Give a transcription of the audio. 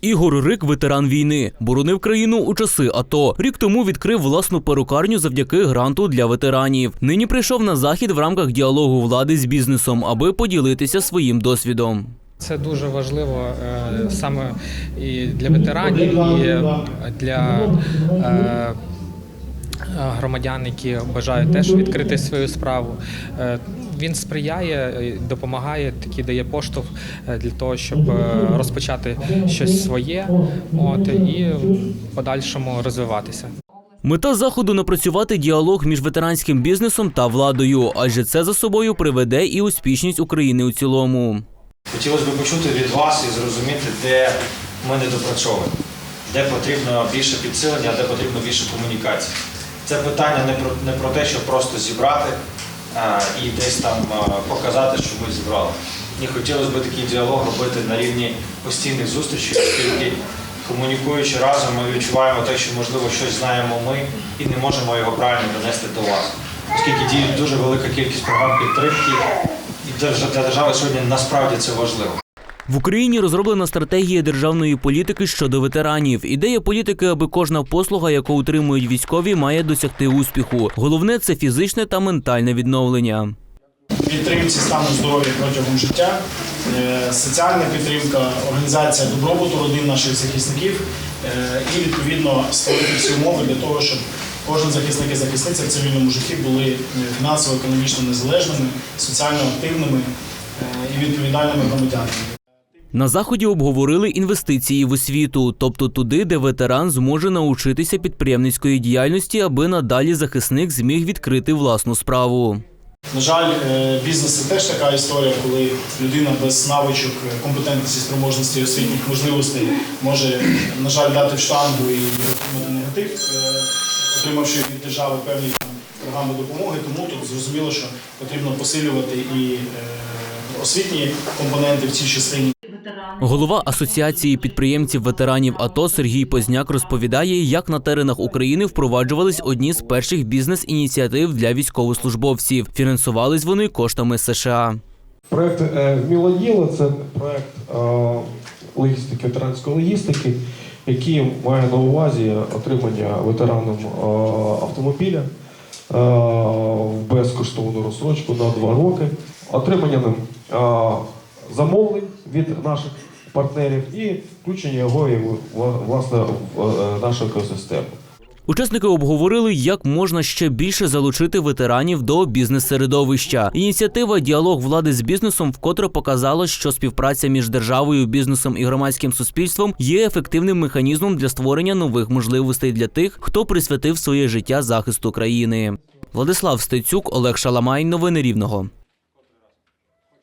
Ігор Рик, ветеран війни, боронив країну у часи АТО. Рік тому відкрив власну перукарню завдяки гранту для ветеранів. Нині прийшов на захід в рамках діалогу влади з бізнесом, аби поділитися своїм досвідом. Це дуже важливо е, саме і для ветеранів, і для е, громадян, які бажають теж відкрити свою справу. Е, Він сприяє, е, допомагає, такий дає поштовх е, для того, щоб е, розпочати щось своє, от і в подальшому розвиватися. Мета заходу напрацювати діалог між ветеранським бізнесом та владою, адже це за собою приведе і успішність України у цілому. Хотілося б почути від вас і зрозуміти, де ми не допрацьовуємо, де потрібно більше підсилення, а де потрібно більше комунікації. Це питання не про, не про те, щоб просто зібрати а, і десь там а, показати, що ми зібрали. Ні, хотілося б такий діалог робити на рівні постійних зустрічей, оскільки комунікуючи разом, ми відчуваємо те, що можливо щось знаємо ми і не можемо його правильно донести до вас. Оскільки діє дуже велика кількість програм підтримки, і для держави сьогодні насправді це важливо. В Україні розроблена стратегія державної політики щодо ветеранів. Ідея політики, аби кожна послуга, яку утримують військові, має досягти успіху. Головне це фізичне та ментальне відновлення. підтримці стану здоров'я протягом життя, е, соціальна підтримка, організація добробуту родин наших захисників е, і відповідно створити всі умови для того, щоб кожен захисник і захисниця в цивільному житті були е, фінансово-економічно незалежними, соціально активними і відповідальними громадянами. На заході обговорили інвестиції в освіту, тобто туди, де ветеран зможе научитися підприємницької діяльності, аби надалі захисник зміг відкрити власну справу. На жаль, е, бізнес це теж така історія, коли людина без навичок, е, компетентності, спроможності, освітніх можливостей може, на жаль, дати в штангу і отримати негатив, е, отримавши від держави певні програми допомоги. Тому тут зрозуміло, що потрібно посилювати і освітні компоненти в цій частині. Голова асоціації підприємців ветеранів АТО Сергій Позняк розповідає, як на теренах України впроваджувались одні з перших бізнес-ініціатив для військовослужбовців. Фінансувались вони коштами США. Проект е, це проект е, логістики, ветеранської логістики, який має на увазі отримання ветеранам е, автомобіля в безкоштовну розсрочку на два роки, отримання ним замовлень від наших партнерів і включення його власне в е, нашу екосистему. Учасники обговорили, як можна ще більше залучити ветеранів до бізнес-середовища. Ініціатива Діалог влади з бізнесом вкотре показала, що співпраця між державою, бізнесом і громадським суспільством є ефективним механізмом для створення нових можливостей для тих, хто присвятив своє життя захисту країни. Владислав Стецюк, Олег Шаламай. Новини Рівного.